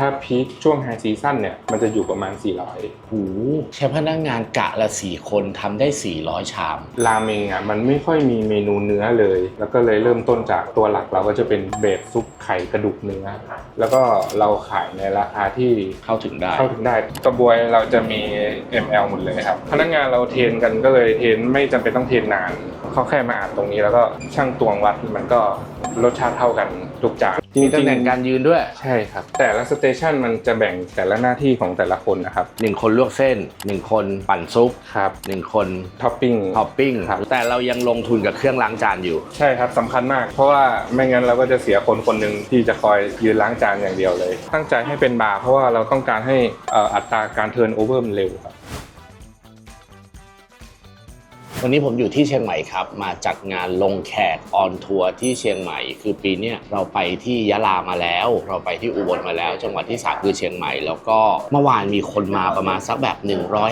ถ้าพีคช่วงไฮซีซั่นเนี่ย มันจะอยู่ประมาณ 400 หูใช้พนักงานกะละสี่คนทำได้ 400 ชาม ราเมงอะมันไม่ค่อยมีเมนูเนื้อเลย แล้วก็เลยเริ่มต้นจากตัวหลักเราก็จะเป็นเบสซุปไข่กระดูกเนื้อ แล้วก็เราขายในราคาที่เข้าถึงได้ เข้าถึงได้กระบวยเราจะมี ML หมดเลยครับ พนักงานเราเทรนกันก็เลยเทรนไม่จำเป็นต้องเทรนนานเขาแค่มาอ่านตรงนี้แล้วก็ช่างตวงวัดมันก็รสชาติเท่ากัน ทุกจานจมีริตำแหน่งงการยืนด้วยๆใช่ครับ แต่ละสเตชันมันจะแบ่งแต่ละหน้าที่ของแต่ละคนนะครับ1คนลวกเส้น1คนปั่นซุปครับ1คนท็อปปิ้งท็อปปิ้งครับแต่เรายังลงทุนกับเครื่องล้างจานอยู่ ใช่ครับสำคัญมาก เพราะว่าไม่งั้นเราก็จะเสียคนคนหนึ่งที่จะคอยยืนล้างจานอย่างเดียวเลย ตั้งใจให้เป็นบาร์เพราะว่าเราต้องการให้เอ่ออัตราการเทิร์นโอเวอร์มันเร็วครับ วันนี้ผมอยู่ที่เชียงใหม่ครับ มาจัดงานลงแขกออนทัวร์ที่เชียงใหม่ คือปีนี้เราไปที่ยะลามาแล้ว เราไปที่อุบลมาแล้ว จังหวัดที่สามคือเชียงใหม่ แล้วก็เมื่อวานมีคนมาประมาณสักแบบ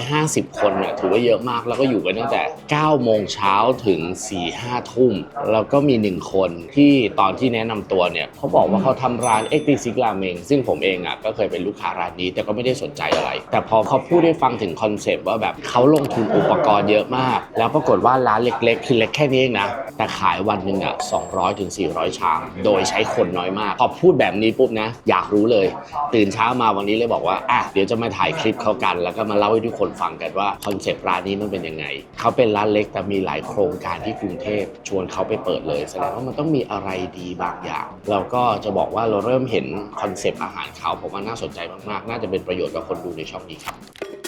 150 คนน่ะถือว่าเยอะมากแล้วก็อยู่กันตั้งแต่ 9 โมงเช้าถึง 4 5 ทุ่ม แล้วก็มี 1 คนที่ตอนที่แนะนำตัวเนี่ยเขาบอกว่าเขาทำร้านเอ็กติซิกราเมงซึ่งผมเองอะก็เคยเป็นลูกค้าร้านนี้แต่ก็ไม่ได้สนใจอะไร แต่พอเขาพูดให้ฟังถึงคอนเซปต์ว่าแบบเขาลงทุนอุปกรณ์เยอะมาก แล้วปรากฏว่าร้านเล็กๆ คือเล็กแค่นี้เองนะ แต่ขายวันหนึ่งอะ200ถึง400 ชาม โดยใช้คนน้อยมาก พอพูดแบบนี้ปุ๊บนะ อยากรู้เลย ตื่นเช้ามาวันนี้เลยบอกว่า อะ เดี๋ยวจะมาถ่ายคลิปเขากัน แล้วก็มาเล่าให้ทุกคนฟังกันว่าคอนเซปต์ร้านนี้มันเป็นยังไง เขาเป็นร้านเล็กแต่มีหลายโครงการที่กรุงเทพชวนเขาไปเปิดเลย แสดงว่ามันต้องมีอะไรดีบางอย่าง เราก็จะบอกว่าเราเริ่มเห็นคอนเซปต์อาหารเขาผมว่าน่าสนใจมากๆ น่าจะเป็นประโยชน์กับคนดูในช่องนี้ครับ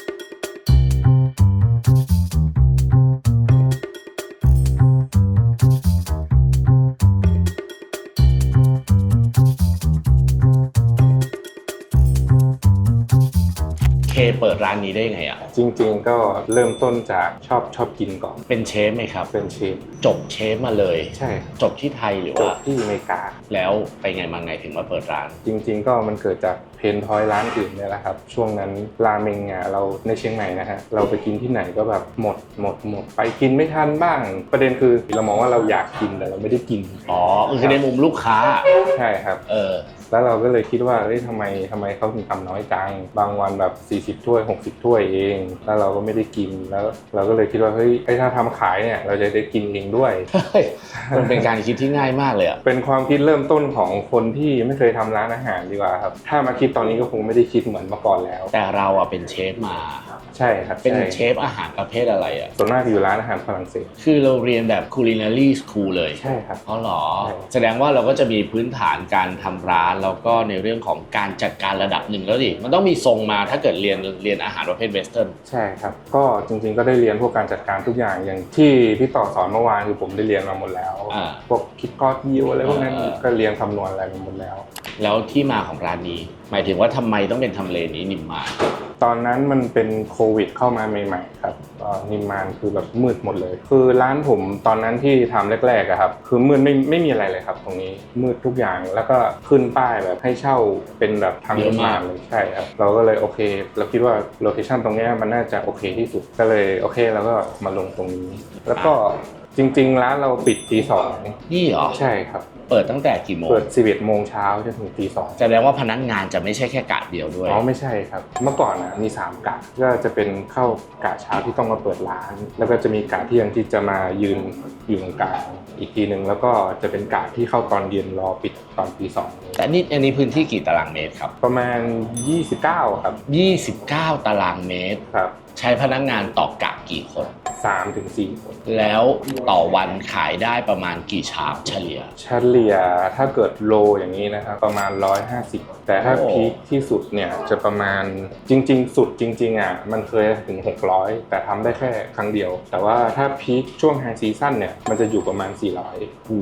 เคเปิดร้านนี้ได้ไงอะ จริงๆ ก็เริ่มต้นจากชอบชอบกินก่อนเป็นเชฟไหมครับ เป็นเชฟจบเชฟมาเลย ใช่ครับจบที่ไทยหรือจบว่า ที่อเมริกา แล้วไปไงมาไงถึงมาเปิดร้าน จริง ๆ ก็มันเกิดจากเพนทอยร้านอื่นเนี่ยแหละครับ ช่วงนั้นราเมงอะเราในเชียงใหม่นะฮะเราไปกินที่ไหนก็แบบหมดหมดหมด ไปกินไม่ทันบ้าง ประเด็นคือเรามองว่าเราอยากกินแต่เราไม่ได้กินอ๋อคือในมุมลูกค้าใช่ครับ เออ แล้วเราก็เลยคิดว่าเฮ้ยทำไมทำไมเขาถึงทำน้อยจัง บางวันแบบ 40 ถ้วย 60 ถ้วยเอง แล้วเราก็ไม่ได้กิน แล้วเราก็เลยคิดว่า เฮ้ยไอ้ถ้าทำขายเนี่ย เราจะได้กินเองด้วย เฮ้ยมันเป็นการคิดที่ง่ายมากเลยอะ เป็นความคิดเริ่มต้นของคนที่ไม่เคยทำร้านอาหารดีกว่าครับ ถ้ามาคิดตอนนี้ก็คงไม่ได้คิดเหมือนเมื่อก่อนแล้ว แต่เราอะเป็นเชฟมา ใช่ครับเป็นใช่เชฟอาหารประเภทอะไรอะ ส่วนมากอยู่ร้านอาหารฝรั่งเศสคือเราเรียนแบบ culinary school เลยใช่ครับ อ๋อเหรอ ใช่ แสดงว่าเราก็จะมีพื้นฐานการทำร้าน แล้วก็ในเรื่องของการจัดการระดับหนึ่งแล้วดิ มันต้องมีทรงมาถ้าเกิดเรียนเรียนอาหารประเภทเวสเทิร์น ใช่ครับ ก็จริงๆก็ได้เรียนพวกการจัดการทุกอย่างอย่างที่พี่ต่อสอนเมื่อวานคือผมได้เรียนมาหมดแล้วอ่าพวกคิดกอดยิวอะไรพวกนั้นเออก็เรียนคำนวณอะไรมาหมดแล้ว แล้วที่มาของร้านนี้ หมายถึงว่าทำไมต้องเป็นทำเลนี้นิมมาน ตอนนั้นมันเป็นโควิด เข้ามาใหม่ ๆ ครับเอ่อนิมมานคือแบบมืดหมดเลย คือร้านผมตอนนั้นที่ทำแรกๆอะครับ คือมืดไม่ไม่มีอะไรเลยครับ ตรงนี้มืดทุกอย่างแล้วก็ขึ้นป้ายแบบให้เช่าเป็นแบบทางเยอะมากเลยใช่ครับเราก็เลยโอเค เราคิดว่าโลเคชันตรงเนี้ยมันน่าจะโอเคที่สุดก็เลยโอเค แล้วก็มาลงตรงนี้ แล้วก็ จริงๆร้านเราปิดตีสองนี่เหรอ ใช่ครับ เปิดตั้งแต่กี่โมง เปิด 11โมงเช้าจนถึงตีสองแสดงว่าพนักงานจะไม่ใช่แค่กะเดียวด้วย อ๋อไม่ใช่ครับ เมื่อก่อนนะมี 3กะก็จะเป็นเข้ากะเช้าที่ต้องมาเปิดร้าน แล้วก็จะมีกะเที่ยงที่จะมายืนอยู่ตรงกลางอีกทีหนึ่งแล้วก็จะเป็นกะที่เข้าตอนเย็นรอปิดตอนตีสองแต่นี่อันนี้พื้นที่กี่ตารางเมตรครับ ประมาณ 29 ครับ 29 ตารางเมตร ครับ ใช้พนักงานต่อกะกี่คน 3ถึง4คนแล้วต่อวันขายได้ประมาณกี่ชามเฉลี่ย เฉลี่ยถ้าเกิดโลอย่างนี้นะครับประมาณ 150แต่ถ้าโอ้พีคที่สุดเนี่ยจะประมาณจริง ๆ สุดจริง ๆอะมันเคยถึง 600 แต่ทำได้แค่ครั้งเดียว แต่ว่าถ้าพีคช่วงไฮซีซั่นเนี่ยมันจะอยู่ประมาณ 400หู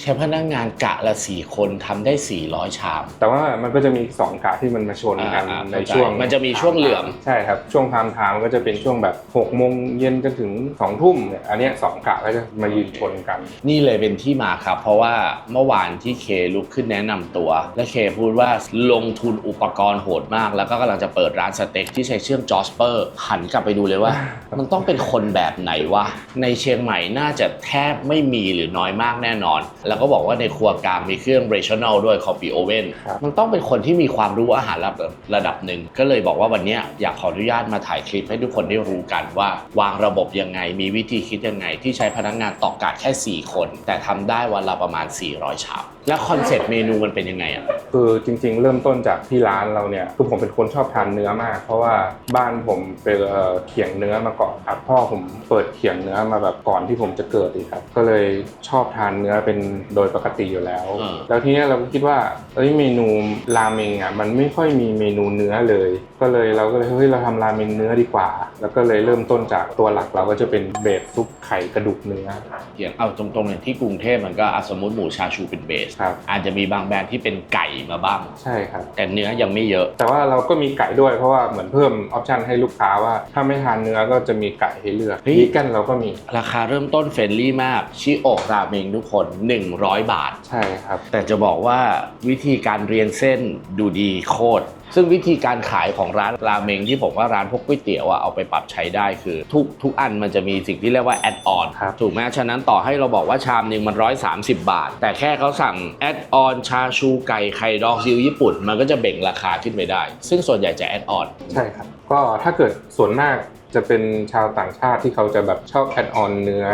ใช้พนักงานกะละสี่คนทำได้ 400 ชาม แต่ว่ามันก็จะมีสองกะที่มันมาชนกันอ่าๆในเข้าใจช่วง มันจะมีช่วงเหลื่อมใช่ครับ ช่วงพามไทม์ก็จะเป็นช่วงแบบ6โมงเย็นจนถึง2ทุ่มเนี่ยอันเนี้ยสองกะก็จะมายืนชนกัน นี่เลยเป็นที่มาครับ เพราะว่าเมื่อวานที่เคลุกขึ้นแนะนำตัว และเคพูดว่าลงทุนอุปกรณ์โหดมาก แล้วก็กำลังจะเปิดร้านสเต็กที่ใช้เชื่อมจอสเปอร์หันกลับไปดูเลยว่า มันต้องเป็นคนแบบไหนวะในเชียงใหม่น่าจะแทบไม่มีหรือน้อยมากแน่นอน แล้วก็บอกว่าในครัวกลางมีเครื่อง regional ด้วย coffee oven ครับมันต้องเป็นคนที่มีความรู้อาหารระดับระดับหนึ่งก็เลยบอกว่าวันเนี้ยอยากขออนุญาตมาถ่ายคลิปให้ทุกคนได้รู้กันว่า วางระบบยังไงมีวิธีคิดยังไง ที่ใช้พนักงานต่อกะแค่ 4 คน แต่ทำได้วันละประมาณ 400 ชาม แล้วคอนเซ็ปต์เมนูมันเป็นยังไงอะคือจริง ๆเริ่มต้นจากที่ร้านเราเนี่ยคือผมเป็นคนชอบทานเนื้อมาก เพราะว่าบ้านผมเป็นเอ่อเขียงเนื้อมาก่อนครับพ่อผมเปิดเขียงเนื้อมาแบบก่อนที่ผมจะเกิดอีกครับก็เลยชอบทานเนื้อเป็นโดยปกติอยู่แล้วอืมแล้วทีเนี้ยเราก็คิดว่าเอ้ยเมนูราเมงอะมันไม่ค่อยมีเมนูเนื้อเลย ก็เลยเราก็เลยเฮ้ยเราทำราเมงเนื้อดีกว่า แล้วก็เลยเริ่มต้นจากตัวหลักเราก็จะเป็นเบสซุปไข่กระดูกเนื้อ อย่างเอาตรงๆอย่างที่กรุงเทพมันก็อะสมมติหมูชาชูเป็นเบส ครับ อาจจะมีบางแบรนด์ที่เป็นไก่มาบ้าง ใช่ครับ แต่เนื้อยังไม่เยอะ แต่ว่าเราก็มีไก่ด้วยเพราะว่าเหมือนเพิ่มออปชันให้ลูกค้าว่าถ้าไม่ทานเนื้อก็จะมีไก่ให้เลือกเฮ้ย วีแกนเราก็มีราคาเริ่มต้นเฟรนลี่มาก ชิโอะราเมงทุกคน 100 บาท ใช่ครับ แต่จะบอกว่าวิธีการเรียนเส้นดูดีโคตร ซึ่งวิธีการขายของร้านราเมงที่ผมว่าร้านพวกก๋วยเตี๋ยวอะเอาไปปรับใช้ได้คือ ทุกทุกอันมันจะมีสิ่งที่เรียกว่าแอดออนครับถูกไหมฉะนั้นต่อให้เราบอกว่าชามหนึ่งมัน 130 บาท แต่แค่เขาสั่งแอดออนชาชูไก่ไข่ดองซีอิ๊วญี่ปุ่น มันก็จะเบ่งราคาขึ้นไปได้ ซึ่งส่วนใหญ่จะแอดออน ใช่ครับ ก็ถ้าเกิดส่วนมาก จะเป็นชาวต่างชาติที่เขาจะแบบชอบแอดออนเนื้อ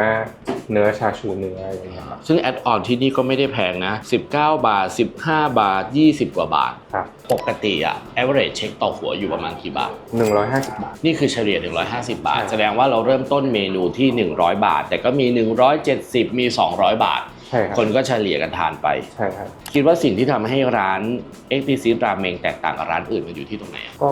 เนื้อชาชูเนื้ออย่างเงี้ยครับซึ่งแอดออนที่นี่ก็ไม่ได้แพงนะ 19 บาท 15 บาท 20 กว่าบาท ครับ ปกติอะ average เช็คต่อหัวอยู่ประมาณกี่บาทหนึ่งร้อยห้าสิบบาท นี่คือเฉลี่ย 150 บาท ใช่ แสดงว่าเราเริ่มต้นเมนูที่ 100 บาท แต่ก็มี 170 มี 200 บาท ใช่ครับคนก็เฉลี่ยกันทานไป ใช่ครับ คิดว่าสิ่งที่ทำให้ร้าน e x c l u s i v e ราเมงแตกต่างกับร้านอื่นมันอยู่ที่ตรงไหนอะก็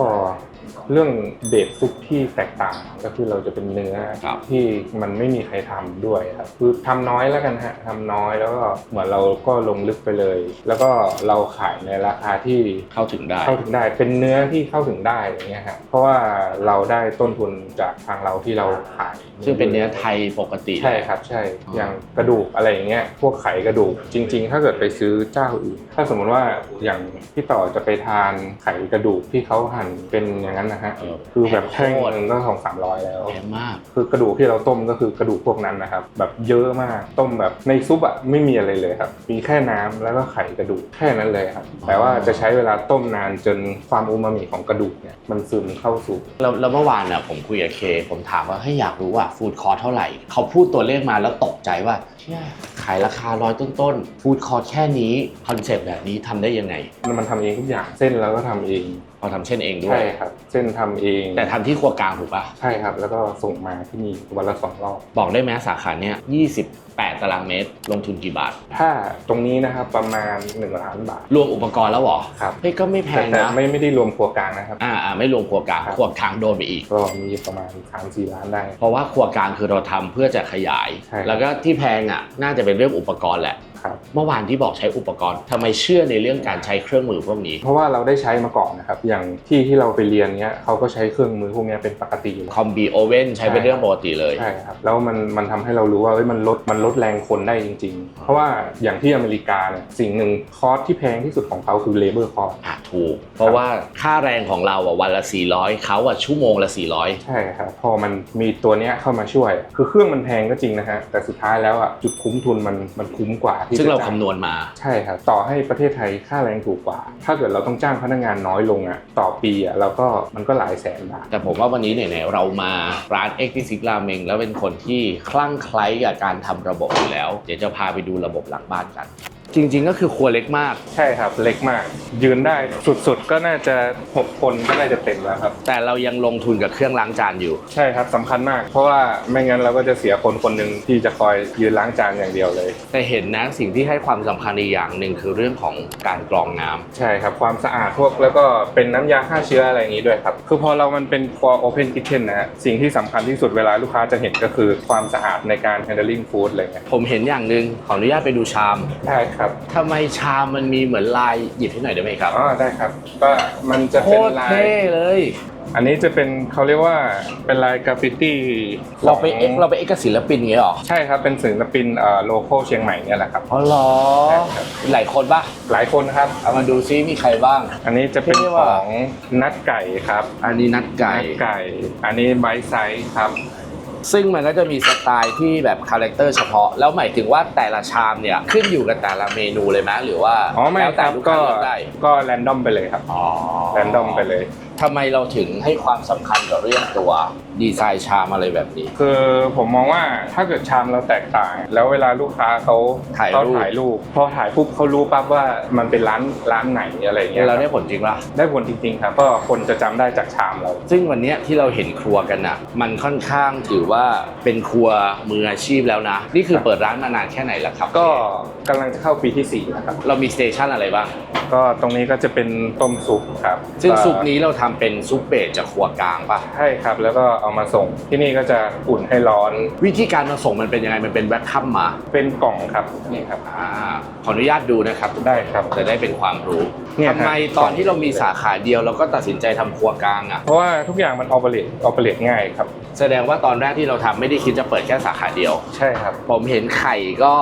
เรื่องเบสซุปที่แตกต่างก็คือเราจะเป็นเนื้อครับที่มันไม่มีใครทำด้วยครับคือทำน้อยแล้วกันฮะทำน้อยแล้วก็เหมือนเราก็ลงลึกไปเลย แล้วก็เราขายในราคาที่เข้าถึงได้เข้าถึงได้ เป็นเนื้อที่เข้าถึงได้อย่างเงี้ยฮะเพราะว่าเราได้ต้นทุนจากทางเราที่เราขาย ซึ่งเป็นเนื้อไทยปกติใช่ครับใช่อย่างกระดูกอะไรอย่างเงี้ยพวกไขกระดูกจริง ๆ ถ้าเกิดไปซื้อเจ้าอื่นถ้าสมมติว่าอย่างพี่ต่อจะไปทานไขกระดูกที่เขาหั่นเป็นอย่างนั้นนะฮะเออคือแบบแท่งโคตรหนึงก็สองสามร้อยแล้วแพงมาก คือกระดูกที่เราต้มก็คือกระดูกพวกนั้นนะครับ แบบเยอะมากต้มแบบในซุปอะไม่มีอะไรเลยครับ มีแค่น้ำแล้วก็ไข่กระดูกแค่นั้นเลยครับแต่ว่าจะใช้เวลาต้มนานจนความอูมามิของกระดูกเนี่ยมันซึมเข้าสู่แล้วแล้วเมื่อวานน่ะผมคุยกับเค ผมถามว่าให้ยอยากรู้ว่าฟู้ดคอร์ทเท่าไหร่ เขาพูดตัวเลขมาแล้วตกใจว่าเชี่ยขายราคาร้อยต้นๆฟู้ดคอร์ทแค่นี้คอนเซปต์แบบนี้ทำได้ยังไงมันทำเองทุกอย่างเส้นเราก็ทำเองเราทำเช่นเองด้วใช่ย ครับ เส้นทำเองแต่ทำที่ครัวกลางถูกปะใช่ครับ แล้วก็ส่งมาที่นี่วันละสองรอบบอกได้ไหมสาขาเนี้ย 28ตารางเมตร ลงทุนกี่บาท ถ้าตรงนี้นะครับประมาณ 1 ล้านบาท รวมอุปกรณ์แล้วเหรอครับเฮ้ยก็ไม่แพแต่งแต่นะไม่ไม่ได้รวมครัวกลางนะครับ อ่าอ่าไม่รวมครัวกลางครับ ครัวกลางโดนไปอีก ก็มีประมาณ 3 4 ล้านได้ เพราะว่าครัวกลางคือเราทำเพื่อจะขยาย ใช่ครับแล้วก็ที่แพงอะน่าจะเป็นเรื่องอุปกรณ์แหละครับเมื่อวานที่บอกใช้อุปกรณ์ทำไมเชื่อในเรื่องการใช้เครื่องมือพวกนี้ เพราะว่าเราได้ใช้มาก่อนนะครับ อย่างที่ที่เราไปเรียนเนี้ยเขาก็ใช้เครื่องมือพวกเนี้ยเป็นปกติอยู่แล้วคอมบีโอเว่นใช้เป็นใช่เรื่องปกติเลยใช่ครับแล้วมันมันทำให้เรารู้ว่าเอ้ยมันลดมันลดแรงคนได้จริง ๆ เพราะว่าอย่างที่อเมริกาเนี่ยสิ่งหนึ่งคอสที่แพงที่สุดของเขาคือเลเบอร์คอสอะถูก เพราะว่าค่าแรงของเราอะวันละ 400 เขาอะชั่วโมงละ 400 ใช่ครับพอมันมีตัวเนี้ยเข้ามาช่วย คือเครื่องมันแพงก็จริงนะฮะแต่สุดท้ายแล้วอะจุดคุ้มทุนมันมันคุ้มกว่าที่ซึ่งเราจะจ้คำนวณมา ใช่ครับ ต่อให้ประเทศไทยค่าแรงถูกกว่า ถ้าเกิดเราต้องจ้างพนักงานน้อยลงอะต่อปีอะเราก็มันก็หลายแสนบาทแต่ผมว่าวันนี้เนี่ยเรามาร้านเอ็กซ์ซิกราเมงแล้วเป็นคนที่คลั่งไคล้กับการทำระบบอยู่แล้ว เดี๋ยวจะพาไปดูระบบหลังบ้านกัน จริง ๆ ก็คือครัวเล็กมาก ใช่ครับเล็กมาก ยืนได้สุดๆ ก็น่าจะ 6 คนก็น่าจะเต็มแล้วครับ แต่เรายังลงทุนกับเครื่องล้างจานอยู่ ใช่ครับสำคัญมาก เพราะว่าไม่งั้นเราก็จะเสียคนคนหนึ่งที่จะคอยยืนล้างจานอย่างเดียวเลย แต่เห็นนะสิ่งที่ให้ความสำคัญอีกอย่างหนึ่งคือเรื่องของการกรองน้ำ ใช่ครับ ความสะอาดพวกแล้วก็เป็นน้ำยาฆ่าเชื้ออะไรอย่างนี้ด้วยครับ คือพอเรามันเป็นครัว Open Kitchen นะฮะสิ่งที่สำคัญที่สุดเวลาลูกค้าจะเห็นก็คือความสะอาดในการ handling food อะไรเงี้ยผมเห็นอย่างหนึ่งขออนุญาตไปดูชามใช่ครับครับทำไมชามมันมีเหมือนลายหยิบให้หน่อยได้ไหมครับอ๋อได้ครับ ก็มันจะโคเป็นตรลาย เท่เลย อันนี้จะเป็นเขาเรียกว่าเป็นลายกราฟฟิตี้เราไปเอ็กเราไปเอ็กกับศิลปินอย่างเงี้ยเหรอใช่ครับเป็นศิลปินเอ่อโลโก้เชียงใหม่เนี่ยแหละครับ อ๋อเหรอใช่ครับ หลายคนปะหลายคนครับ เอามาดูซิมีใครบ้าง อันนี้จะเป็นเท่ขว่ะองนัดไก่ครับอันนี้นัดไก่ นัดไก่ อันนี้ไบไซส์ครับ ซึ่งมันก็จะมีสไตล์ที่แบบคาแรคเตอร์เฉพาะ แล้วหมายถึงว่าแต่ละชามเนี่ยขึ้นอยู่กับแต่ละเมนูเลยไหมหรือว่าอ๋อไม่แล้วคแต่รับลูกก็ค้าเลือกได้ก็แรนดอมไปเลยครับอ๋อแรนดอมไปเลย ทำไมเราถึงให้ความสำคัญกับเรื่องตัว ดีไซน์ชามอะไรแบบนี้ คือผมมองว่าถ้าเกิดชามเราแตกต่าง แล้วเวลาลูกค้าเขาถ่ายเขารูปถ่ายรูปพอถ่ายปุ๊บเขารู้ปั๊บว่ามันเป็นร้านร้านไหนอะไรอย่างเงี้ยเราได้ครับผลจริงป่ะได้ผลจริงๆครับก็คนจะจำได้จากชามเรา ซึ่งวันเนี้ยที่เราเห็นครัวกันอะ มันค่อนข้างถือว่าเป็นครัวมืออาชีพแล้วนะ นี่คือเปิดร้านมานานแค่ไหนแล้วครับก็กำลังจะเข้าปีที่สี่นะครับเรามีสเตชันอะไรบ้าง ก็ตรงนี้ก็จะเป็นต้มซุปครับซึ่งก็ซุปนี้เราทำเป็นซุปเบสจากครัวกลางป่ะใช่ครับแล้วก็เอามาส่ง ที่นี่ก็จะอุ่นให้ร้อน วิธีการมาส่งมันเป็นยังไงมันเป็นแว็กคัมมาเป็นกล่องครับนี่ครับอ่าขออนุญาตดูนะครับได้ครับ จะได้เป็นความรู้เนี่ยทำไมครับตอนที่เรามีสาขาเดียวเราก็ตัดสินใจทำครัวกลางอะ เพราะว่าทุกอย่างมันออเปเรตออเปเรตง่ายครับ แสดงว่าตอนแรกที่เราทำไม่ได้คิดจะเปิดแค่สาขาเดียว ใช่ครับ ผมเห็นไข่ก็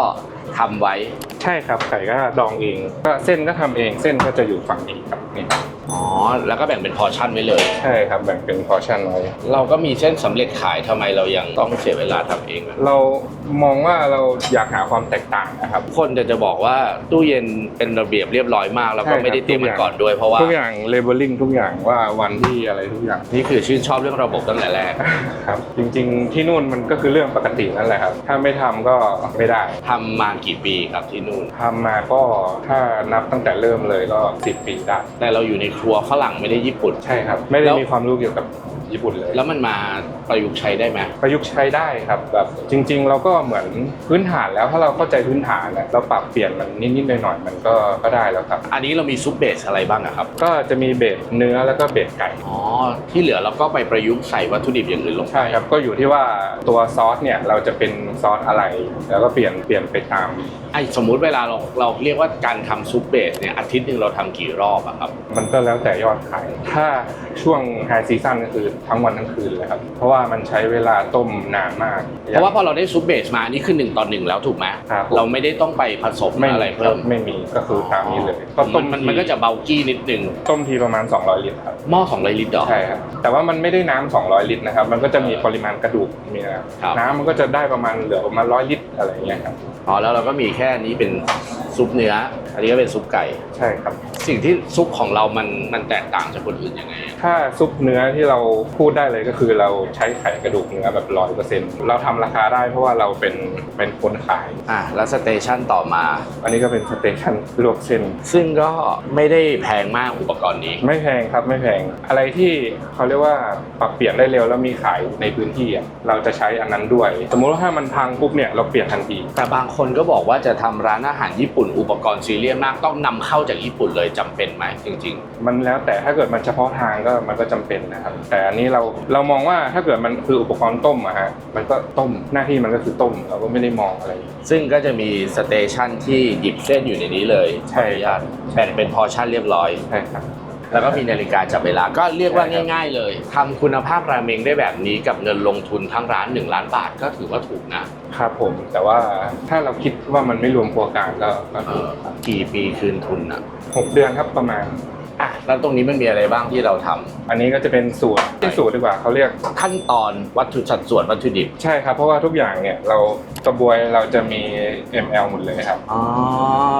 ทำไว้ ใช่ครับไก่ก็ดองเองก็เส้นก็ทำเองเส้นก็จะอยู่ฝั่งนี้ครับ นี่ครับอ๋อ แล้วก็แบ่งเป็นพอร์ชั่นไว้เลย ใช่ครับแบ่งเป็นพอร์ชั่นไว้เราก็มีเส้นสำเร็จขายทำไมเรายังต้องเสียเวลาทำเองอะเรามองว่าเราอยากหาความแตกต่างนะครับ คนจะจะบอกว่าตู้เย็นเป็นระเบียบเรียบร้อยมากแล้วก็ใช่ครับไม่ได้เตรียมทุกมาอย่าง ก่อนด้วยเพราะว่า ทุกอย่างเลเบลลิ่งทุกอย่างว่าวันที่อะไรทุกอย่างนี่คือชื่นชอบเรื่องระบบตั้งแต่แรกครับ จริงๆ ที่นู่นมันก็คือเรื่องปกตินั่นแหละครับ ถ้าไม่ทำก็ไม่ได้ทำมากี่ปีครับที่นู่นทำมาก็ถ้านับตั้งแต่เริ่มเลยก็สิบปีได้แต่เราอยู่ในครัวฝรั่งไม่ได้ญี่ปุ่น ใช่ครับ ไม่ได้แล้วมีความรู้เกี่ยวกับญี่ปุ่นเลย แล้วมันมาประยุกต์ใช้ได้ไหมประยุกต์ใช้ได้ครับแบบจริง ๆ เราก็เหมือนพื้นฐานแล้วถ้าเราเข้าใจพื้นฐานแล้วเราปรับเปลี่ยนมันนิดๆหน่อยๆมันก็ก็ได้แล้วครับ อันนี้เรามีซุปเบสอะไรบ้างอะครับ ก็จะมีเบสเนื้อแล้วก็เบสไก่อ๋อที่เหลือเราก็ไปประยุกต์ใส่วัตถุดิบอย่างอื่นลงไปใช่ครับก็อยู่ที่ว่าตัวซอสเนี่ยเราจะเป็นซอสอะไร แล้วก็เปลี่ยนเปลี่ยนไปตาม ไอ้สมมุติเวลาเราเราเรียกว่าการทำซุปเบสเนี่ยอาทิตย์หนึ่งเราทำกี่รอบอะครับ มันก็แล้วแต่ยอดขาย ถ้าช่วงไฮซีซั่นก็คือทั้งวันทั้งคืนเลยครับ เพราะว่ามันใช้เวลาต้มนานมาก เพราะว่าพอเราได้ซุปเบสมานี่คือหนึ่งต่อหนึ่งแล้วถูกไหมครับเราไม่ได้ต้องไปผสมไม่อะไรคเพิ่บมไม่มีก็คือตามนี้เลยก็ก็ต้ต้มมมันทีมันก็จะเบากี้นิดนึง ต้มทีประมาณ 200 ลิตรครับหม้อของไรลิตรดอกใช่ครับแต่ว่ามันไม่ได้น้ำ200 ลิตรนะครับ มันก็จะมีปริมาณกระดูกมีนะครับครับน้ำมันก็จะได้ประมาณเหลือประมาณร้อยลิตรอะไรอย่างเงี้ยครับอ๋อแล้วเราก็มีแค่นี้เป็นซุปเนื้อ อันนี้ก็เป็นซุปไก่ ใช่ครับ สิ่งที่ซุปของเรามันมันแตกต่างจากคนอื่นยังไงอะถ้าซุปเนื้อที่เราพูดได้เลยก็คือเราใช้ไข่กระดูกเนื้อแบบร้อยเปอร์เซ็นต์เราทำราคาได้เพราะว่าเราเป็นเป็นคนขาย อะแล้วสเตชันต่อมา อันนี้ก็เป็นสเตชันลวกเส้น ซึ่งก็ไม่ได้แพงมากอุปกรณ์นี้ ไม่แพงครับไม่แพง อะไรที่เขาเรียกว่าปรับเปลี่ยนได้เร็วแล้วมีขายในพื้นที่อะเราจะใช้อันนั้นด้วย สมมุติว่าถ้ามันพังปุ๊บเนี่ยเราเปลี่ยนทันที แต่บางคนก็บอกว่าจะทำร้านอาหารญี่ปุ่นอุปกรณ์ซีเรียสมากต้องนำเข้าจากญี่ปุ่นเลยจำเป็นไหมจริงมันแล้วแต่ถ้าเกิดมันเฉพาะทางก็มันก็จำเป็นนะครับ แต่อันนี้เราเรามองว่าถ้าเกิดมันคืออุปกรณ์ต้มอะฮะมันก็ต้มหน้าที่มันก็คือต้มเราก็ไม่ได้มองอะไรๆซึ่งก็จะมีสเตชันที่หยิบเส้นอยู่ในนี้เลยใช่ขออนุญาตแบ่งเป็นพอร์ชั่นเรียบร้อยใช่ครับ แล้วก็มีนาฬิกาจับเวลาก็เรียกว่าใช่ครับง่าย ๆ เลยทำคุณภาพราเมงได้แบบนี้กับเงินลงทุนทั้งร้าน 1 ล้านบาทก็ถือว่าถูกนะครับผม แต่ว่าถ้าเราคิดว่ามันไม่รวมครัวกลางก็ก็เอถูกอกี่ปีคืนทุนอะหกเดือนครับประมาณ อะแล้วตรงนี้มันมีอะไรบ้างที่เราทำอันนี้ก็จะเป็นสูตรที่สูตรดีกว่าเขาเรียก ขั้นตอนวัตถุสัดส่วนวัตถุดิบใช่ครับ เพราะว่าทุกอย่างเนี่ยเรากระบวยเราจะมี ml หมดเลยครับ อ๋อ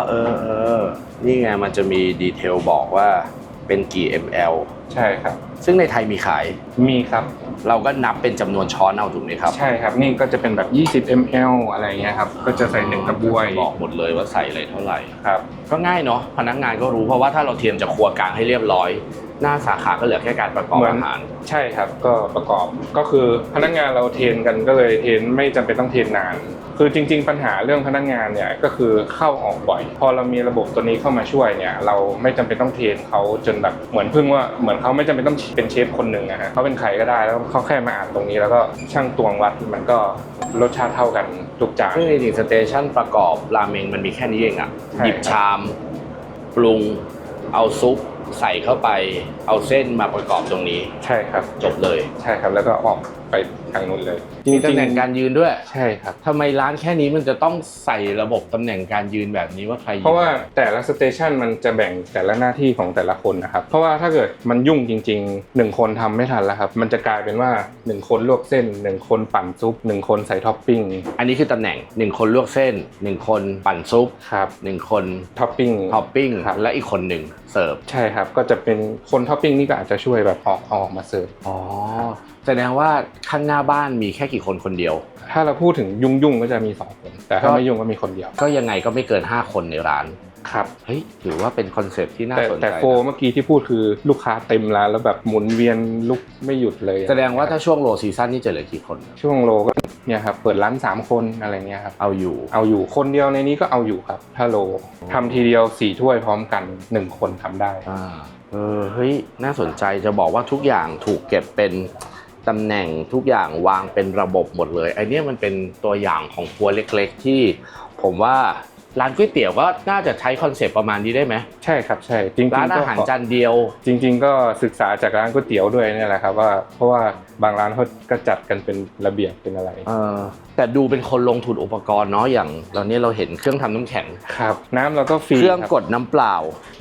เออเออนี่ไงมันจะมีดีเทลบอกว่า เป็นกี่ ml ใช่ครับ ซึ่งในไทยมีขาย มีครับ เราก็นับเป็นจำนวนช้อนเอาถูกไหมครับ ใช่ครับ นี่ก็จะเป็นแบบ 20 ml อะไรเงี้ยครับ ก็จะใส่หนึ่งกระบวยบอกหมดเลยว่าใส่อะไรเท่าไหร่ ครับ ก็ง่ายเนาะ พนักงานก็รู้เพราะว่าถ้าเราเทียมจากครัวกลางให้เรียบร้อย หน้าสาขาก็เหลือแค่การประกอบเหมือนอาหารใช่ครับก็ประกอบก็คือพนักงานเราเทรนกันก็เลยเทรนไม่จำเป็นต้องเทรนนาน คือจริง ๆ ปัญหาเรื่องพนักงานเนี่ยก็คือเข้าออกบ่อย พอเรามีระบบตัวนี้เข้ามาช่วยเนี่ยเราไม่จำเป็นต้องเทรนเขาจนแบบเหมือนเพิ่งว่าเหมือนเขาไม่จำเป็นต้องเป็นเชฟคนหนึ่งนะฮะเขาเป็นใครก็ได้แล้วเขาแค่มาอ่านตรงนี้ แล้วก็ช่างตวงวัดมันก็รสชาติเท่ากันทุกจานซึ่งจริงๆสเตชันประกอบราเมงมันมีแค่นี้เองอะใช่หยิบชาม ปรุงเอาซุป ใส่เข้าไปเอาเส้นมาประกอบตรงนี้ ใช่ครับ จบเลย ใช่ครับ แล้วก็ออกไปทางนู้นเลยมีตำแหน่งการยืนด้วย ใช่ครับทำไมร้านแค่นี้มันจะต้องใส่ระบบตำแหน่งการยืนแบบนี้ว่าใครยืนเพราะว่าแต่ละสเตชันมันจะแบ่งแต่ละหน้าที่ของแต่ละคนนะครับ เพราะว่าถ้าเกิดมันยุ่งจริงๆหนึ่งคนทำไม่ทันแล้วครับ มันจะกลายเป็นว่าหนึ่งคนลวกเส้นหนึ่งคนปั่นซุปหนึ่งคนใส่ท็อปปิ้ง อันนี้คือตำแหน่งหนึ่งคนลวกเส้นหนึ่งคนปั่นซุปครับหนึ่งคนท็อปปิ้งท็อปปิ้งครับและอีกคนหนึ่งเสิร์ฟ ใช่ครับ ก็จะเป็นคนท็อปปิ้งนี่ก็อาจจะช่วยแบบออกเอาออกมาเสิร์ฟ อ๋อ แสดงว่าข้างหน้าบ้านมีแค่กี่คนคนเดียว ถ้าเราพูดถึงยุ่งๆก็จะมีสองคน แต่ถ้าไม่ยุ่งก็มีคนเดียว ก็ยังไงก็ไม่เกิน 5 คนในร้านครับเฮ้ยถือว่าเป็นคอนเซปต์ที่น่าแต่สนใจแต่โฟนะเมื่อกี้ที่พูดคือลูกค้าเต็มร้านแล้วแบบหมุนเวียนลุกไม่หยุดเลย แสดงว่าถ้าช่วงโลซีซั่นนี่จะเหลือกี่คน ช่วงโลก็เนี่ยครับเปิดร้านสามคนอะไรเงี้ยครับเอาอยู่เอาอยู่คนเดียวในนี้ก็เอาอยู่ครับ ถ้าโลทำทีเดียวสี่ถ้วยพร้อมกันหนึ่งคนทำได้อ่าเออเฮ้ยน่าสนใจจะบอกว่าทุกอย่างถูกเก็บเป็น ตำแหน่งทุกอย่างวางเป็นระบบหมดเลยไอเนี้ยมันเป็นตัวอย่างของครัวเล็กๆ ที่ผมว่าร้านก๋วยเตี๋ยวก็น่าจะใช้คอนเซปต์ประมาณนี้ได้ไหมใช่ครับใช่จริงๆร้านก็อาหารจานเดียว จริง ๆ ก็ศึกษาจากร้านก๋วยเตี๋ยวด้วยเนี่ยแหละครับว่าเพราะว่าบางร้านเขาก็จัดกันเป็นระเบียบเป็นอะไรเออแต่ดูเป็นคนลงทุนอุปกรณ์เนาะอย่างตอนนี้เราเห็นเครื่องทำน้ำแข็งครับ น้ำเราก็ฟรีเครื่องครับกดน้ำเปล่า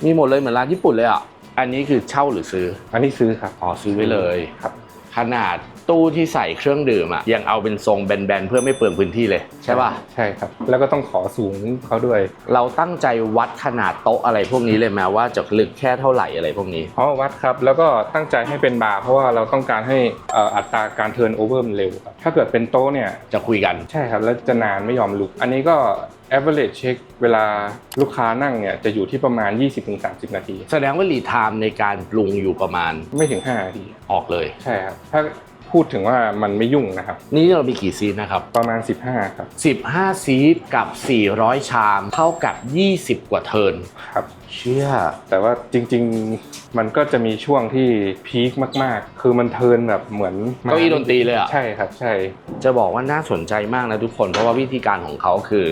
มีหมดเลยเหมือนร้านญี่ปุ่นเลยอะอันนี้คือเช่าหรือซื้อ อันนี้ซื้อครับอ๋อซื้อไว้เลยครับ ขนาด ตู้ที่ใส่เครื่องดื่มอะยังเอาเป็นทรงแบนๆเพื่อไม่เปลืองพื้นที่เลยใช่ป่ะใช่ครับ แล้วก็ต้องขอสูงเขาด้วย เราตั้งใจวัดขนาดโต๊ะอะไรพวกนี้เลยแม้ว่าจะลึกแค่เท่าไหร่อะไรพวกนี้อ๋อวัดครับแล้วก็ตั้งใจให้เป็นบาร์เพราะว่าเราต้องการให้เอ่ออัตราการเทิร์นโอเวอร์มันเร็วครับถ้าเกิดเป็นโต๊ะเนี่ยจะคุยกันใช่ครับ แล้วจะนานไม่ยอมลุก อันนี้ก็ average เช็คเวลาลูกค้านั่งเนี่ยจะอยู่ที่ประมาณ 20-30 นาที แสดงว่าลีไทม์ในการปรุงอยู่ประมาณไม่ถึง5นาทีออกเลยใช่ครับถ้า พูดถึงว่ามันไม่ยุ่งนะครับ นี่เรามีกี่ซีนนะครับ ประมาณ 15 ครับ 15 ซีทกับ 400 ชามเท่ากับ 20 กว่าเทิร์นครับ เชื่อ แต่ว่าจริง ๆ มันก็จะมีช่วงที่พีคมากๆ คือมันเทิร์นแบบเหมือนเก้าอี้ดนตรีเลยอะใช่ครับ ใช่ จะบอกว่าน่าสนใจมากนะทุกคน เพราะว่าวิธีการของเขาคือ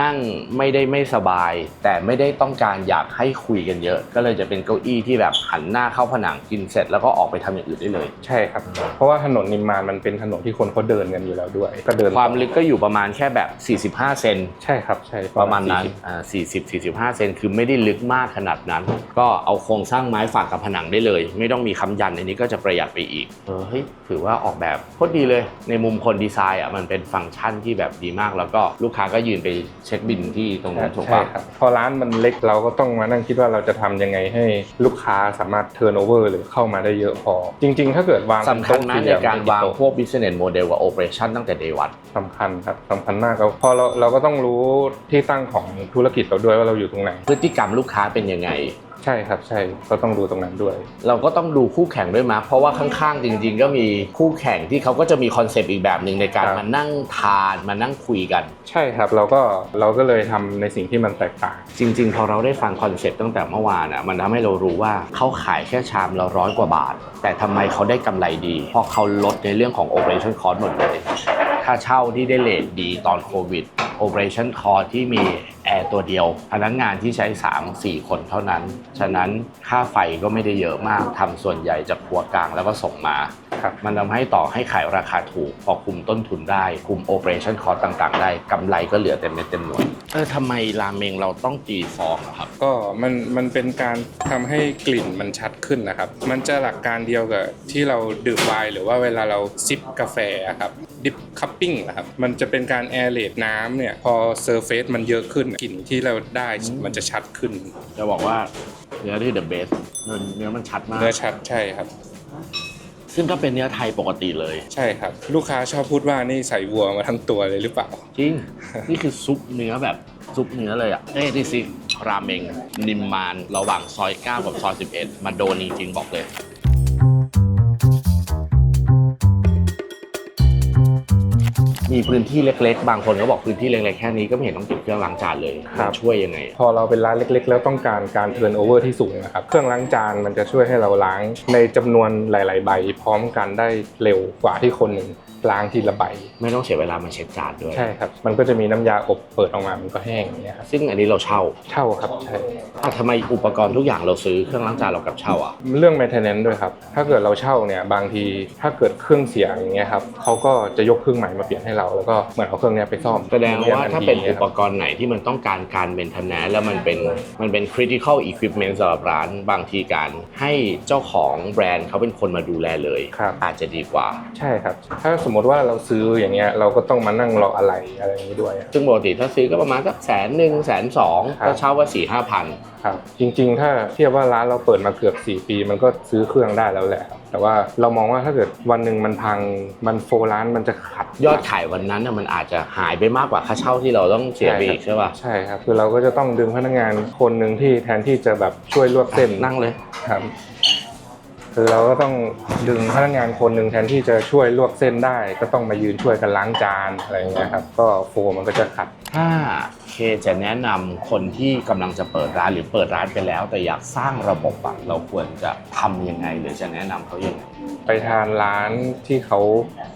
นั่งไม่ได้ไม่สบาย แต่ไม่ได้ต้องการอยากให้คุยกันเยอะ ก็เลยจะเป็นเก้าอี้ที่แบบหันหน้าเข้าผนังกินเสร็จแล้วก็ออกไปทำอย่างอื่นได้เลย ใช่ครับ เพราะว่าถนนนิมมานมันเป็นถนนที่คนเขาเดินกันอยู่แล้วด้วย ก็เดินความลึกก็อยู่ประมาณแค่แบบ 45 เซนใช่ครับใช่ประมาณนั้น40อ่า40 45เซนคือไม่ได้ลึกมากขนาดนั้น ก็เอาโครงสร้างไม้ฝากกับผนังได้เลย ไม่ต้องมีคำยันอันนี้ก็จะประหยัดไปอีกเออเฮ้ยถือว่าออกแบบโคตรดีเลย ในมุมคนดีไซน์อะมันเป็นฟังก์ชันที่แบบดีมากแล้วก็ลูกค้าก็ยืนไป เช็คบินที่ตรงนั้นถูกใช่ปะครับพอร้านมันเล็กเราก็ต้องมานั่งคิดว่าเราจะทำยังไงให้ลูกค้าสามารถเทิร์นโอเวอร์หรือเข้ามาได้เยอะพอ จริง ๆ ถ้าเกิดวางสำคัญนะเป็ในโต๊ะการวางไม่กี่พโต๊ะวก business model กับ operation ตั้งแต่ day one สำคัญครับสำคัญมากครับพอเราเราก็ต้องรู้ที่ตั้งของธุรกิจเราด้วยว่าเราอยู่ตรงไหน พฤติกรรมลูกค้าเป็นยังไง ใช่ครับใช่ก็ต้องดูตรงนั้นด้วย เราก็ต้องดูคู่แข่งด้วยมั้ยเพราะว่าข้างๆจริง ๆ ก็มีคู่แข่งที่เขาก็จะมีคอนเซปต์อีกแบบหนึ่งในการครับมานั่งทานมานั่งคุยกัน ใช่ครับเราก็เราก็เลยทำในสิ่งที่มันแตกต่าง จริง ๆ พอเราได้ฟังคอนเซปต์ตั้งแต่เมื่อวานอะมันทำให้เรารู้ว่าเขาขายแค่ชามละร้อยกว่าบาท แต่ทำไมเขาได้กำไรดี เพราะเขาลดในเรื่องของ operation cost หมดเลยค่าเช่าที่ได้เลทดีตอนโควิด operation cost ที่มี แอร์ตัวเดียว พนักงานที่ใช้3-4 คนเท่านั้น ฉะนั้นค่าไฟก็ไม่ได้เยอะมากทำส่วนใหญ่จากครัวกลางแล้วก็ส่งมาครับมันทำให้ต่อให้ขายราคาถูกพอคุมต้นทุนได้ คุม operation cost ต่างๆ ได้กำไรก็เหลือเต็มเม็ดเต็มหน่วยเออทำไมราเมงเราต้องตีฟองอะครับ ก็มันมันเป็นการทำให้กลิ่นมันชัดขึ้นนะครับ มันจะหลักการเดียวกับที่เราดื่มไวน์หรือว่าเวลาเราซิปกาแฟอะครับดิฟคัพปิ้งนะครับมันจะเป็นการแอร์เลดน้ำเนี่ยพอเซอร์เฟซมันเยอะขึ้นกลิ่นที่เราได้มันจะชัดขึ้น จะบอกว่าเนื้อที่ the best เนื้อเนื้อมันชัดมาก เนื้อชัดใช่ครับ ซึ่งก็เป็นเนื้อไทยปกติเลย ใช่ครับ ลูกค้าชอบพูดว่านี่ใส่วัวมาทั้งตัวเลยหรือเปล่า จริง นี่คือซุปเนื้อแบบซุปเนื้อเลยอะเอ้ยดิสิราเมงนิมมานระหว่างซอย 9 กับซอย 11 มาโดนจริงๆบอกเลย มีพื้นที่เล็ก ๆ บางคนก็บอกพื้นที่เล็กๆแค่นี้ก็ไม่เห็นต้องติดเครื่องล้างจานเลยครับมันช่วยยังไง พอเราเป็นร้านเล็ก ๆ แล้วต้องการการเทิร์นโอเวอร์ที่สูงนะครับ เครื่องล้างจานมันจะช่วยให้เราล้างในจำนวนหลาย ๆ ใบพร้อมกันได้เร็วกว่าที่คนหนึ่ง ล้างทีละใบไม่ต้องเสียเวลามาเช็ดจานด้วยใช่ครับ มันก็จะมีน้ำยาอบเปิดออกมามันก็แห้งอย่างเงี้ยครับซึ่งอันนี้เราเช่าเช่าครับใช่อะทำไมอุปกรณ์ทุกอย่างเราซื้อเครื่องล้างจานเรากลับเช่าอะเรื่อง maintenance ด้วยครับถ้าเกิดเราเช่าเนี่ยบางทีถ้าเกิดเครื่องเสียอย่างเงี้ยครับเขาก็จะยกเครื่องใหม่มาเปลี่ยนให้เราแล้วก็เหมือนเอาเครื่องเนี้ยไปซ่อมแสดงว่าถ้าเป็นอุปรณ์กรณ์ไหนที่มันต้องการการเมนเทนแนนแล้วมันเป็นมันเป็น critical equipment สำหรับร้านบางทีการให้เจ้าของแบรนด์เขาเป็นคนมาดูแลเลยครับอาจจะดีกว่าใช่ครับ ถ้าสมมติว่าเราซื้ออย่างเงี้ยเราก็ต้องมานั่งรออะไรอะไรอย่างนี้ด้วยซึ่งปกติถ้าซื้อก็ประมาณสักแสนหนึ่งแสนสองครับ ก็เช่าว่าสี่ห้าพันครับจริงๆ ถ้าเทียบว่าร้านเราเปิดมาเกือบ 4 ปี มันก็ซื้อเครื่องได้แล้วแหละครับแต่ว่าเรามองว่าถ้าเกิดวันหนึ่งมันพังมันโฟร้านมันจะขัดยอดขายวันนั้นน่ะมันอาจจะหายไปมากกว่าค่าเช่าที่เราต้องเสียไปอีกใช่ป่ะใช่ครับ คือเราก็จะต้องดึงพนักงานคนหนึ่งที่แทนที่จะแบบช่วยลวกเส้นนั่งเลย ครับ คือเราก็ต้องดึงพนักงานคนหนึ่งแทนที่จะช่วยลวกเส้นได้ ก็ต้องมายืนช่วยกันล้างจานอะไรอย่างเงี้ยครับก็โฟมันก็จะขัด ถ้าเคจะแนะนำคนที่กำลังจะเปิดร้านหรือเปิดร้านไปแล้ว แต่อยากสร้างระบบอะเราควรจะทำยังไง หรือจะแนะนำเขายังไง ไปทานร้านที่เขา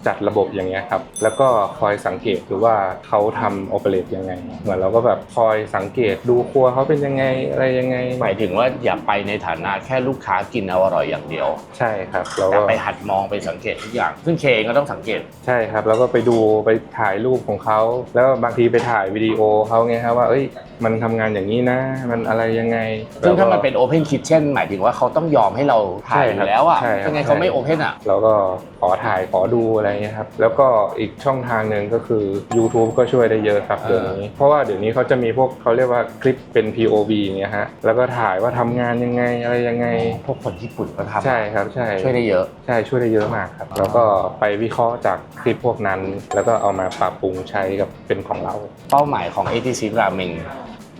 จัดระบบอย่างเงี้ยครับ แล้วก็คอยสังเกตดูว่าเขาทำโอเปเรตยังไง เหมือนเราก็แบบคอยสังเกตดูครัวเขาเป็นยังไงอะไรยังไง หมายถึงว่าอย่าไปในฐานะแค่ลูกค้ากินเอาอร่อยอย่างเดียว ใช่ครับเราแต่ก็ไปหัดมองไปสังเกตทุกอย่าง ซึ่งเคเองก็ต้องสังเกต ใช่ครับ แล้วก็ไปดูไปถ่ายรูปของเขา แล้วก็บางทีไปถ่ายวิดีโอเขาไงครับว่า เอ้ย มันทำงานอย่างนี้นะ มันอะไรยังไงซึ่งถ้ามันแล้วก็เป็น Open Kitchen หมายถึงว่าเขาต้องยอมให้เราถ่ายอยู่แล้วอะใช่ครับยังไงเขาไม่ Open อ่ะเราก็ขอถ่ายขอดูอะไรเงี้ยครับ แล้วก็อีกช่องทางหนึ่งก็คือ YouTube ก็ช่วยได้เยอะครับเออเดี๋ยวนี้ เพราะว่าเดี๋ยวนี้เขาจะมีพวกเขาเรียกว่าคลิปเป็น POV อย่างเงี้ยฮะ แล้วก็ถ่ายว่าทำงานยังไงอะไรยังไง พวกคนญี่ปุ่นก็ทำใช่ครับใช่ช่วยได้เยอะ ใช่ช่วยได้เยอะมากครับ แล้วก็ไปวิเคราะห์จากคลิปพวกนั้น แล้วก็เอามาปรับปรุงใช้กับเป็นของเรา เป้าหมายของ ATC Ramen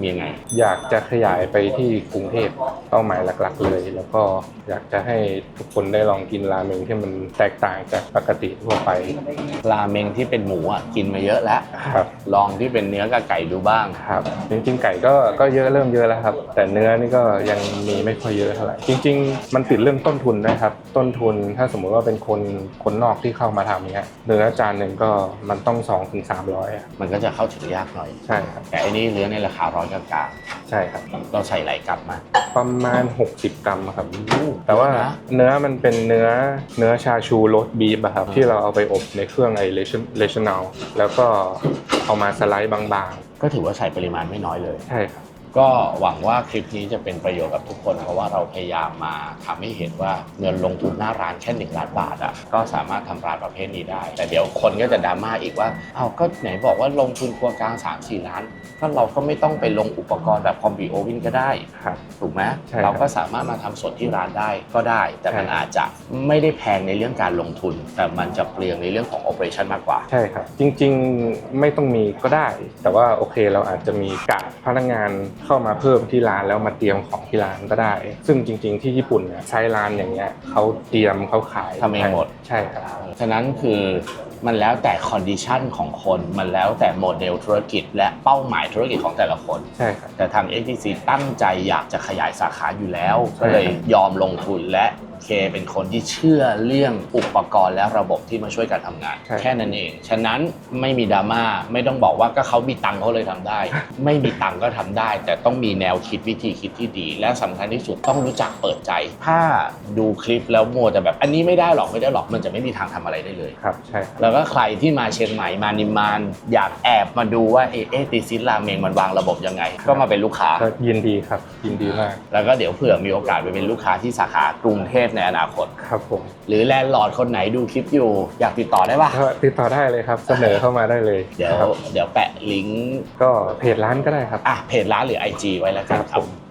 มียังไง อยากจะขยายไปที่กรุงเทพเป้าหมายหลักๆ เลย แล้วก็อยากจะให้ทุกคนได้ลองกินราเมงที่มันแตกต่างจากปกติทั่วไปราเมงที่เป็นหมูอะกินมาเยอะแล้วครับ ลองที่เป็นเนื้อกับไก่ดูบ้างครับจริงๆไก่ก็ก็เยอะเริ่มเยอะแล้วครับ แต่เนื้อนี่ก็ยังมีไม่ค่อยเยอะเท่าไหร่จริง ๆ มันติดเรื่องต้นทุนนะครับ ต้นทุนถ้าสมมุติว่าเป็นคนคนนอกที่เข้ามาทำเนี้ยเนื้อจานหนึ่งก็มันต้อง2องถึงสามร้อยอะมันก็จะเข้าถึงยากหน่อยใช่ครับแต่อันนี้เนื้อในราคาร้อยกลางใช่ครับ ๆเราใส่หลายกลับมาประมาณ 60 กรัมครับ แต่ว่าเยอะนะเนื้อมันเป็นเนื้อเนื้อชาชูรสบีฟอะครับ อ่า ที่เราเอาไปอบในเครื่องไอเลชั่นเลชั่นแนลแล้วก็เอามาสไลด์บางก็ถือว่าใส่ปริมาณไม่น้อยเลย ๆ ใช่ครับ ก็หวังว่าคลิปนี้จะเป็นประโยชน์กับทุกคน เพราะว่าเราพยายามมาทำให้เห็นว่าเงินลงทุนหน้าร้านแค่หนึ่งล้านบาทอะก็สามารถทำร้านประเภทนี้ได้ แต่เดี๋ยวคนก็จะดราม่าอีกว่าเอาวก็ไหนบอกว่าลงทุนครัวกลาง3 4ล้านก็เราก็ไม่ต้องไปลงอุปกรณ์แบบคอมบิโอวินก็ได้ครับถูกไหมใช่ครับเราก็สามารถมาทำสดที่ร้านได้ก็ได้ แต่มันใช่อาจจะไม่ได้แพงในเรื่องการลงทุน แต่มันจะเปลืองในเรื่องของโอเปอเรชันมากกว่าใช่ครับจริง ๆ ไม่ต้องมีก็ได้ แต่ว่าโอเคเราอาจจะมีกะพนักงานเข้ามาเพิ่มที่ร้านแล้วมาเตรียมของที่ร้านก็ได้ ซึ่งจริง ๆ ที่ญี่ปุ่นเนี่ยใช้ร้านอย่างเงี้ยเขาเตรียมเขาขายทำเองหมด ใช่ครับฉะนั้นคือมันแล้วแต่คอนดิชันของคน มันแล้วแต่โมเดลธุรกิจ และเป้าหมายธุรกิจของแต่ละคน ใช่ครับแต่ทาง XTC ตั้งใจอยากจะขยายสาขาอยู่แล้วใช่ก็เลยยอมลงทุนและ เคเป็นคนที่เชื่อเรื่องอุปกรณ์และระบบที่มาช่วยการทำงานแค่นั้นเอง ฉะนั้นไม่มีดราม่าไม่ต้องบอกว่าก็เขามีตังค์เขาเลยทำได้ ไม่มีตังค์ก็ทำได้ แต่ต้องมีแนวคิดวิธีคิดที่ดี และสำคัญที่สุดต้องรู้จักเปิดใจ ถ้าดูคลิปแล้วมัวแต่แบบ อันนี้ไม่ได้หรอกไม่ได้หรอกมันจะไม่มีทางทำอะไรได้เลย ครับ ใช่ครับ แล้วก็ใครที่มาเชียงใหม่มานิมมาน อยากแอบมาดูว่าเอเอติซิสราเมงมันวางระบบยังไง ก็มาเป็นลูกค้า ก็ยินดีครับ ยินดีมาก แล้วก็เดี๋ยวเผื่อมีโอกาสไปเป็นลูกค้าที่สาขากรุงเทพในอนาคต ครับผม หรือแลนด์ลอร์ดคนไหนดูคลิปอยู่ อยากติดต่อได้ปะก็ติดต่อได้เลยครับ เสนอเข้ามาได้เลยเดี๋ยวครับเดี๋ยวแปะลิงก์ก็เพจร้านก็ได้ครับ อะเพจร้านหรือ IG ไว้แล้วกันครับครัผบม